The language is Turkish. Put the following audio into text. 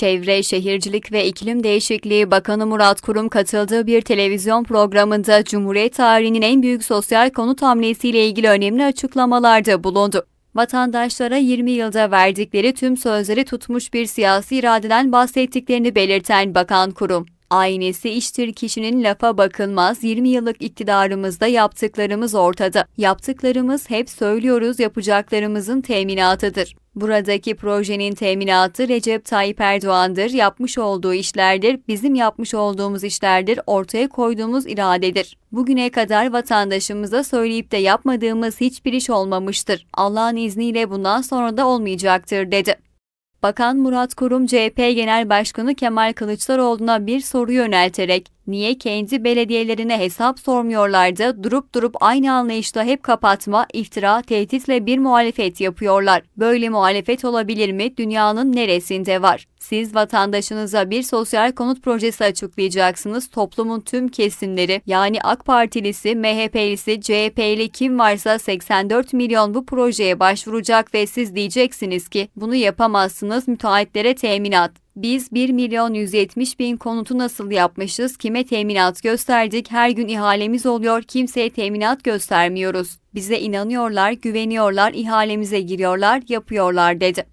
Çevre, Şehircilik ve İklim Değişikliği Bakanı Murat Kurum katıldığı bir televizyon programında Cumhuriyet tarihinin en büyük sosyal konut hamlesiyle ilgili önemli açıklamalarda bulundu. Vatandaşlara 20 yılda verdikleri tüm sözleri tutmuş bir siyasi iradeden bahsettiklerini belirten Bakan Kurum, Aynesi iştir kişinin lafa bakılmaz 20 yıllık iktidarımızda yaptıklarımız ortada. Yaptıklarımız hep söylüyoruz yapacaklarımızın teminatıdır. Buradaki projenin teminatı Recep Tayyip Erdoğan'dır, yapmış olduğu işlerdir, bizim yapmış olduğumuz işlerdir, ortaya koyduğumuz iradedir. Bugüne kadar vatandaşımıza söyleyip de yapmadığımız hiçbir iş olmamıştır. Allah'ın izniyle bundan sonra da olmayacaktır dedi. Bakan Murat Kurum CHP Genel Başkanı Kemal Kılıçdaroğlu'na bir soru yönelterek niye kendi belediyelerine hesap sormuyorlar da durup durup aynı anlayışla hep kapatma, iftira, tehditle bir muhalefet yapıyorlar. Böyle muhalefet olabilir mi? Dünyanın neresinde var? Siz vatandaşınıza bir sosyal konut projesi açıklayacaksınız. Toplumun tüm kesimleri yani AK Partilisi, MHP'lisi, CHP'li kim varsa 84 milyon bu projeye başvuracak ve siz diyeceksiniz ki bunu yapamazsınız müteahhitlere teminat. Biz 1 milyon 170 bin konutu nasıl yapmışız, kime teminat gösterdik, her gün ihalemiz oluyor, kimseye teminat göstermiyoruz. Bize inanıyorlar, güveniyorlar, ihalemize giriyorlar, yapıyorlar dedi.